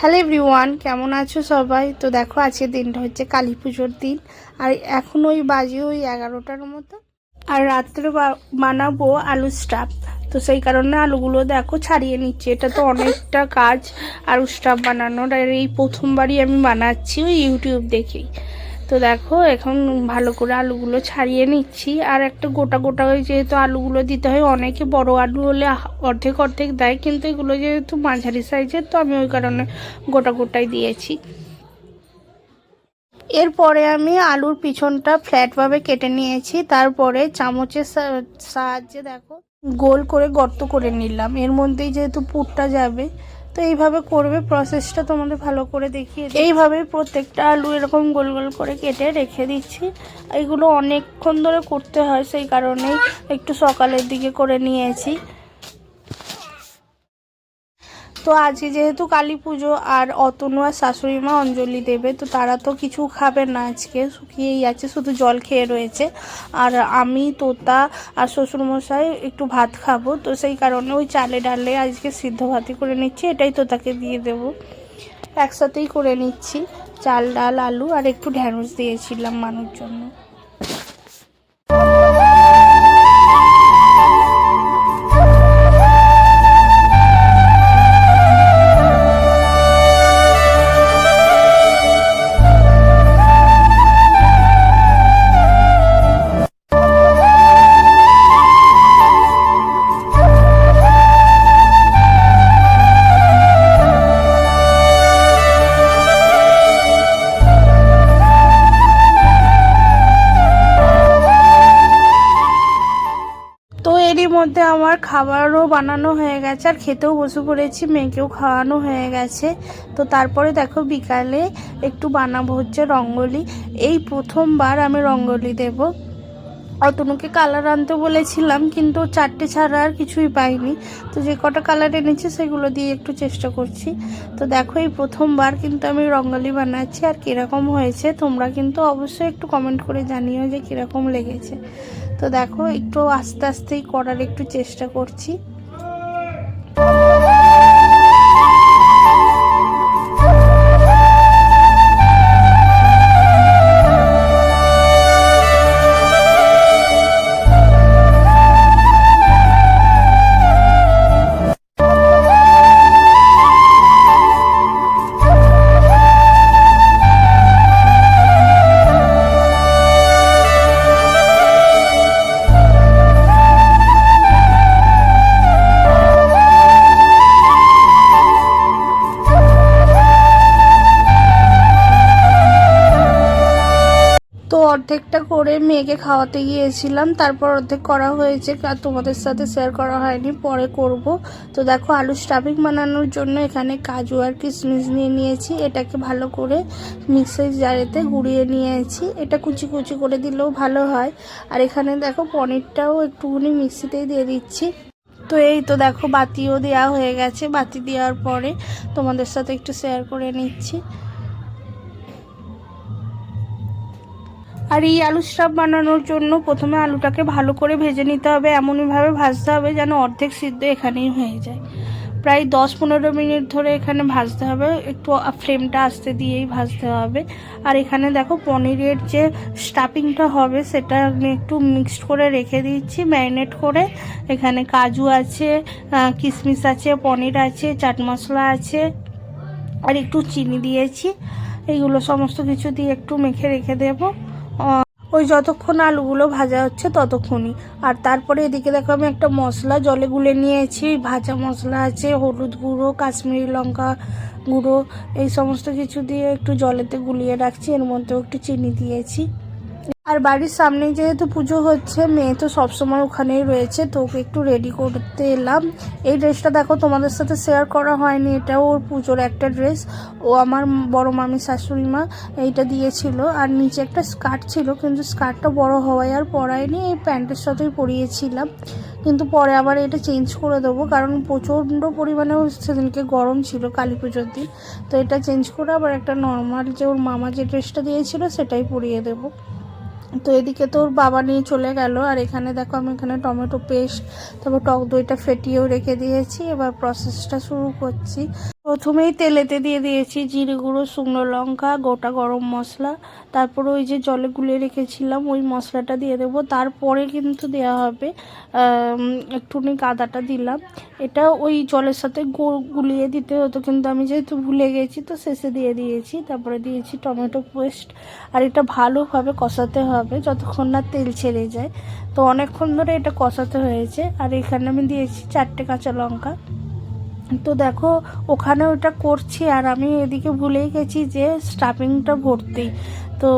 Hello everyone, কেমন আছো সবাই? তো দেখো আজকে দিনটা হচ্ছে কালী পুজোর দিন। আর এখন ওই বাজে ওই এগারোটার মতো। আর রাত্রে বানাবো আলু স্টাফ। তো সেই কারণে আলুগুলো দেখো ছাড়িয়ে নিচ্ছি। এটা তো অনেকটা কাজ, আলু স্টাফ বানানোর। আর এই প্রথমবারই আমি বানাচ্ছি ওই ইউটিউব দেখেই। তো দেখো, এখন ভালো করে আলুগুলো ছাড়িয়ে নিচ্ছি। আর একটা গোটা গোটা যেহেতু আলুগুলো দিতে হয়, অনেকে বড় আলু হলে অর্ধেক অর্ধেক দেয়, কিন্তু এগুলো যেহেতু মাঝারি সাইজের, তো আমি ওই কারণে গোটা গোটাই দিয়েছি। এরপরে আমি আলুর পিছনটা ফ্ল্যাটভাবে কেটে নিয়েছি। তারপরে চামচের সাহায্যে দেখো, গোল করে গর্ত করে নিলাম। এর মধ্যেই যেহেতু পুরটা যাবে তো এইভাবে করবে প্রসেসটা তোমাদের ভালো করে দেখিয়ে। এইভাবে প্রত্যেকটা আলু এরকম গোল গোল করে কেটে রেখে দিচ্ছি এইগুলো অনেকক্ষণ ধরে করতে হয়, সেই কারণেই একটু সকালের দিকে করে নিয়েছি তো আজকে যেহেতু কালী পুজো আর অতনু আর শাশুড়ি মা অঞ্জলি দেবে, তো তারা তো কিছু খাবে না আজকে, শুকিয়েই আছে, শুধু জল খেয়ে রয়েছে। আর আমি, তোতা আর শ্বশুরমশাই একটু ভাত খাব, তো সেই কারণে ওই চালে ডালে আজকে সিদ্ধ ভাতই করে নিচ্ছি, এটাই তোতাকে দিয়ে দেবো। একসাথেই করে নিচ্ছি, চাল, ডাল, আলু আর একটু ঢ্যাঁড়স দিয়েছিলাম মানুষ জন্য। আমার খাবারও বানানো হয়ে গেছে, আর খেতেও বসে পড়েছি, মেয়েকেও খাওয়ানো হয়ে গেছে। তো তারপরে দেখো বিকালে একটু বানাবো হচ্ছে রঙ্গোলি। এই প্রথমবার আমি রঙ্গোলি দেব। অতনুকে কালার আনতে বলেছিলাম, কিন্তু চারটে ছাড়া আর কিছুই পাইনি। তো যে কটা কালার এনেছি সেগুলো দিয়ে একটু চেষ্টা করছি। তো দেখো এই প্রথমবার কিন্তু আমি রঙ্গোলি বানাচ্ছি, আর কীরকম হয়েছে তোমরা কিন্তু অবশ্যই একটু কমেন্ট করে জানিও যে কীরকম লেগেছে। তো দেখো একটু আস্তে আস্তেই করার একটু চেষ্টা করছি। অর্ধেকটা করে মেয়েকে খাওয়াতে গিয়েছিলাম। তারপর অর্ধেক করা হয়েছে, আর তোমাদের সাথে শেয়ার করা হয়নি, পরে করব। তো দেখো, আলু স্টাফিং বানানোর জন্য এখানে কাজু আর কিশমিশ নিয়ে নিয়েছি। এটাকে ভালো করে মিক্সার জারেতে গুঁড়িয়ে নিয়েছি। এটা কুচি কুচি করে দিলেও ভালো হয়। আর এখানে দেখো, পনিরটাও একটুখানি মিক্সিতেই দিয়ে দিচ্ছি। তো এই তো দেখো, বাতিও দেওয়া হয়ে গেছে। বাতি দেওয়ার পরে তোমাদের সাথে একটু শেয়ার করে নিচ্ছি। আর এই আলু স্টাফ বানানোর জন্য প্রথমে আলুটাকে ভালো করে ভেজে নিতে হবে। এমনইভাবে ভাজতে হবে যেন অর্ধেক সিদ্ধ এখানেই হয়ে যায়। প্রায় দশ পনেরো মিনিট ধরে এখানে ভাজতে হবে। একটু ফ্লেমটা আস্তে দিয়েই ভাজতে হবে। আর এখানে দেখো পনিরের যে স্টাফিংটা হবে সেটা আমি একটু মিক্সড করে রেখে দিচ্ছি, ম্যারিনেট করে। এখানে কাজু আছে কিশমিশ আছে, পনির আছে, চাট মশলা আছে, আর একটু চিনি দিয়েছি। এইগুলো সমস্ত কিছু দিয়ে একটু মেখে রেখে দেবো। ওই যতক্ষণ আলুগুলো ভাজা হচ্ছে ততক্ষণই। আর তারপরে এদিকে দেখো আমি একটা মশলা, জলে গুলে নিয়েছি। ভাজা মশলা আছে, হলুদ গুঁড়ো, কাশ্মীরি লঙ্কা গুঁড়ো, এই সমস্ত কিছু দিয়ে একটু জলেতে গুলিয়ে রাখছি। এর মধ্যেও একটু চিনি দিয়েছি। আর বাড়ির সামনেই যেহেতু পুজো হচ্ছে, মেয়ে তো সবসময় ওখানেই রয়েছে, তো ওকে একটু রেডি করতে এলাম। এই ড্রেসটা দেখো, তোমাদের সাথে শেয়ার করা হয়নি, এটাও ওর পুজোর একটা ড্রেস ও আমার বড় মামি শাশুড়ি মা এইটা দিয়েছিল। আর নিচে একটা স্কার্ট ছিল, কিন্তু স্কার্টটা বড় হওয়ায় আর পরায়নি, এই প্যান্টের সাথেই পরিয়েছিলাম। কিন্তু পরে আবার এটা চেঞ্জ করে দেবো, কারণ প্রচণ্ড পরিমাণে সেদিনকে গরম ছিল কালী পুজোর দিন। তো এটা চেঞ্জ করে আবার একটা নর্মাল যে ওর মামা যে ড্রেসটা দিয়েছিল, সেটাই পরিয়ে দেবো। তো এদিকে তো ওর বাবা নিয়ে চলে গেল, আর এখানে দেখো আমি এখানে টমেটো পেস্ট, তারপর টক দইটা ফেটিয়েও রেখে দিয়েছি, এবার প্রসেসটা শুরু করছি। প্রথমেই তেলেতে দিয়ে দিয়েছি জিরে গুঁড়ো, শুকনো লঙ্কা, গোটা গরম মশলা। তারপরে ওই যে জলে গুলিয়ে রেখেছিলাম, ওই মশলাটা দিয়ে দেবো। তারপরে কিন্তু দেওয়া হবে একটুখানি আদাটা দিলাম। এটা ওই জলের সাথে গুলিয়ে দিতে হতো, কিন্তু আমি যেহেতু ভুলে গেছি, তো শেষে দিয়ে দিয়েছি। তারপরে দিয়েছি টমেটো পেস্ট। আর এটা ভালোভাবে কষাতে হবে, যতক্ষণ না তেল ছেড়ে যায়। তো অনেকক্ষণ ধরে এটা কষাতে হয়েছে। আর এখানে আমি দিয়েছি চারটে কাঁচা লঙ্কা। তো দেখো ওখানে ওটা করছি আর আমি এদিকে ভুলেই গেছি যে স্টাফিংটা ভর্তি। তো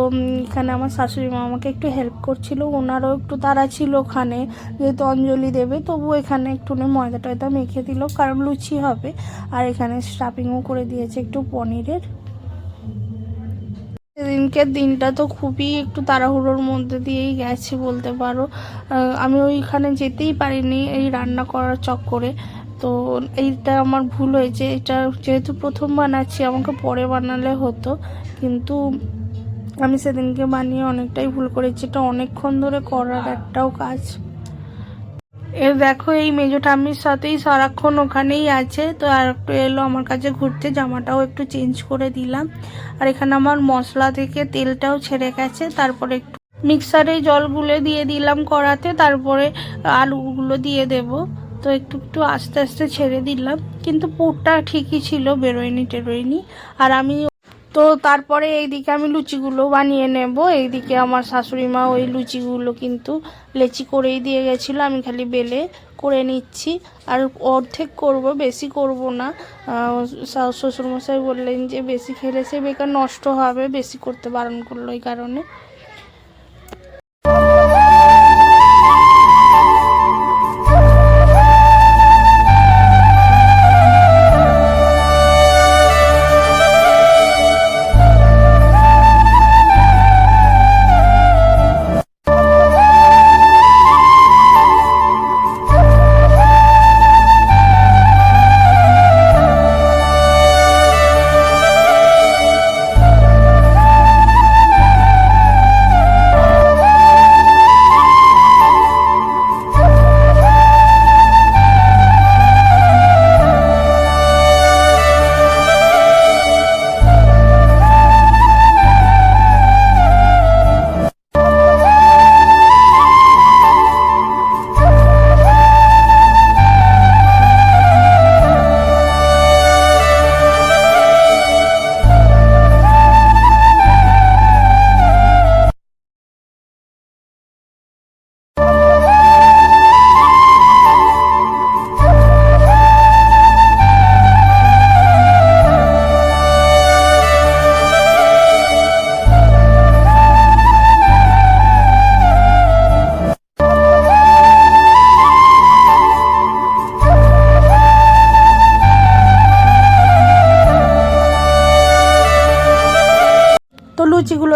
এখানে আমার শাশুড়ি মা আমাকে একটু হেল্প করছিল, ওনারও একটু তারা ছিল ওখানে, যেহেতু অঞ্জলি দেবে তবু এখানে একটু ময়দা টয়দা মেখে দিল, কারণ লুচি হবে। আর এখানে স্টাফিংও করে দিয়েছে একটু পনিরের। সেদিনকের দিনটা তো খুবই একটু তাড়াহুড়োর মধ্যে দিয়েই গেছে বলতে পারো। আমি ওইখানে যেতেই পারিনি এই রান্না করার চক্করে। তো এইটা আমার ভুল হয়েছে। এটা যেহেতু প্রথম বানাচ্ছি, আমাকে পরে বানালে হতো। কিন্তু আমি সেদিনকে বানিয়ে অনেকটাই ভুল করেছি। এটা অনেকক্ষণ ধরে করার একটাও কাজ এর দেখো, এই মেজো ঠাম্মির সাথেই সারাক্ষণ ওখানেই আছে। তো আর একটু এলো আমার কাছে ঘুরতে, জামাটাও একটু চেঞ্জ করে দিলাম। আর এখানে আমার মশলা থেকে তেলটাও ছেড়ে গেছে। তারপরে একটু মিক্সারে জল গুলে দিয়ে দিলাম কড়াতে, তারপরে আলুগুলো দিয়ে দেব। তো একটু একটু আস্তে আস্তে ছেড়ে দিলাম। কিন্তু পুরটা ঠিকই ছিল বেরোয়নি টেরোয়নি আর আমি তো তারপরে এইদিকে আমি লুচিগুলো বানিয়ে নেব। এইদিকে আমার শাশুড়ি মা ওই লুচিগুলো কিন্তু লেচি করেই দিয়ে গেছিল, আমি খালি বেলে করে নিচ্ছি। আর অর্ধেক করব, বেশি করব না। শ্বশুরমশাই বললেন যে বেশি খেলে সে বেকার নষ্ট হবে, বেশি করতে বারণ করল এই কারণে।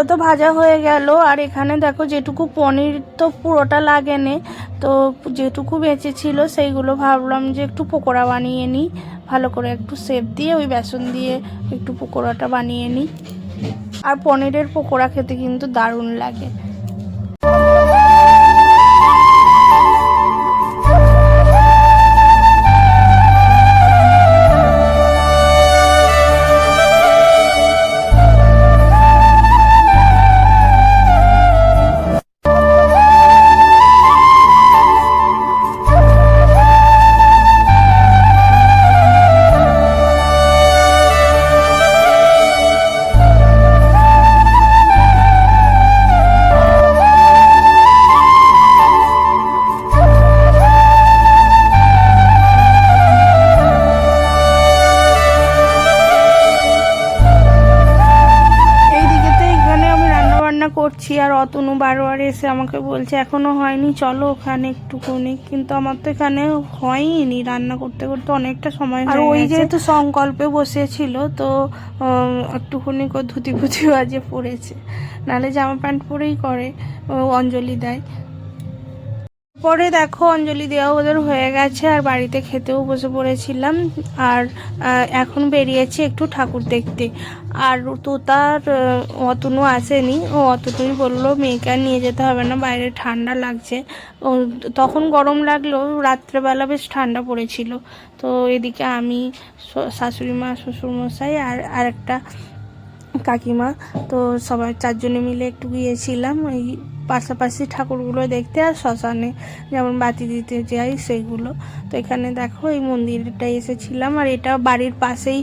লুচিগুলো তো ভাজা হয়ে গেল। আর এখানে দেখো যেটুকু পনির তো পুরোটা লাগেনি, তো যেটুকু বেঁচে ছিল সেইগুলো ভাবলাম যে একটু পকোড়া বানিয়ে নিই। ভালো করে একটু সেপ দিয়ে, ওই বেসন দিয়ে একটু পকোড়াটা বানিয়ে নিই। আর পনিরের পকোড়া খেতে কিন্তু দারুণ লাগে। আর অতনু বারবার এসে আমাকে বলছে এখনও হয়নি চলো ওখানে একটুখানি। কিন্তু আমার তো এখানে হয়নি রান্না করতে করতে অনেকটা সময় আর ওই যেহেতু সংকল্পে বসেছিল তো একটুকুনি ধুতি ফুতি বাজে পড়েছে। নাহলে জামা প্যান্ট পরেই করে অঞ্জলি দেয়। পরে দেখো অঞ্জলি দেওয়া ওদের হয়ে গেছে, আর বাড়িতে খেতেও বসে পড়েছিলাম। আর এখন বেরিয়েছি একটু ঠাকুর দেখতে। আর তো তার অতনু আসেনি। ও অতনুই বলল, মেয়েকে আর নিয়ে যেতে হবে না, বাইরে ঠান্ডা লাগছে। ও তখন গরম লাগলেও রাত্রেবেলা বেশ ঠান্ডা পড়েছিল। তো এদিকে আমি শাশুড়ি মা শ্বশুরমশাই আর আর একটা কাকিমা, তো সবাই চারজনে মিলে একটু গিয়েছিলাম। এই পাশাপাশি ঠাকুরগুলো দেখতে আর শ্মশানে যেমন বাতি দিতে যাই সেইগুলো তো এখানে দেখো এই মন্দিরটায় এসেছিলাম আর এটা বাড়ির পাশেই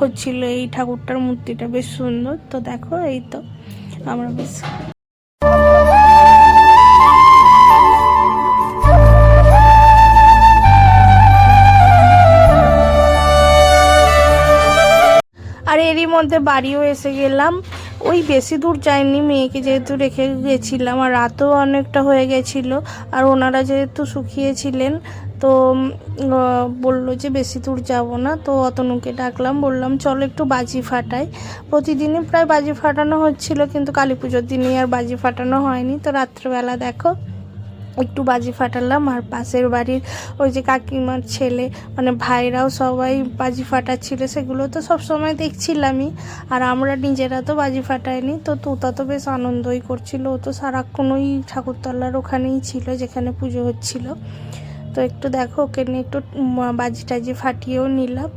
হচ্ছিল এই ঠাকুরটার মূর্তিটা। বেশ সুন্দর। তো দেখো এই তো আমরা বেশ আর এরই মধ্যে বাড়িও এসে গেলাম। ওই বেশি দূর যায়নি, মেয়েকে যেহেতু রেখে গেছিলাম আর রাতও অনেকটা হয়ে গেছিল আর ওনারা যেহেতু শুকিয়েছিলেন তো বলল যে বেশি দূর যাব না, তো অতনুকে ডাকলাম, বললাম চলো একটু বাজি ফাটাই। প্রতিদিনই প্রায় বাজি ফাটানো হচ্ছিল, কিন্তু কালী পুজোর দিনই আর বাজি ফাটানো হয়নি। তো রাত্রেবেলা দেখো একটু বাজি ফাটালাম আর পাশের বাড়ির ওই যে কাকিমার ছেলে মানে ভাইরাও সবাই বাজি ফাটাচ্ছিল, সেগুলো তো সব সময় দেখছিলামই। আর আমরা নিজেরা তো বাজি ফাটাইনি, তো তুতা তো বেশ আনন্দই করছিল। ও তো সারাক্ষণ ওই ঠাকুরতলার ওখানেই ছিল, যেখানে পুজো হচ্ছিল। তো একটু দেখো, ওকে নিয়ে একটু বাজি টাজি ফাটিয়েও নিলাম।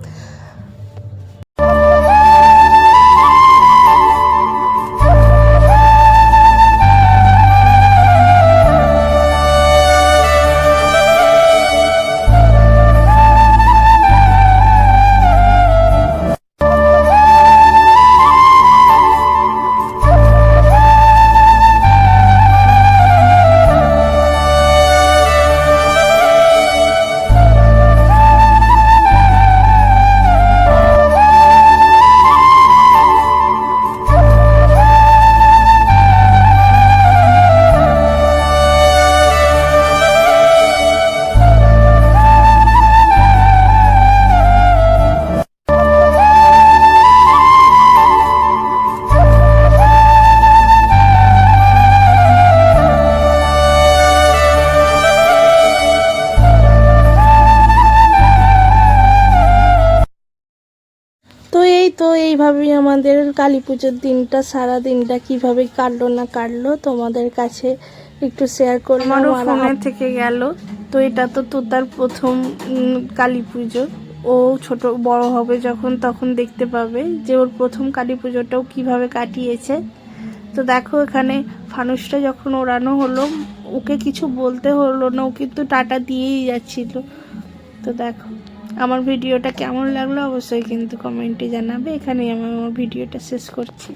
এইভাবেই আমাদের কালী পুজোর দিনটা সারা দিনটা কীভাবে কাটলো না কাটলো তোমাদের কাছে একটু শেয়ার করলাম আমারও ফোনে থেকে গেল। তো এটা তো তোতার প্রথম কালী পুজো। ও ছোট বড় হবে যখন তখন দেখতে পাবে যে ওর প্রথম কালী পুজোটাও কীভাবে কাটিয়েছে। তো দেখো এখানে ফানুসটা যখন ওড়ানো হলো ওকে কিছু বলতে হলো না ও কিন্তু টাটা দিয়েই যাচ্ছিল। তো দেখো। আমার ভিডিওটা কেমন লাগল অবশ্যই কিন্তু কমেন্টে জানাবে। এখানেই আমি আমার ভিডিওটা শেষ করছি।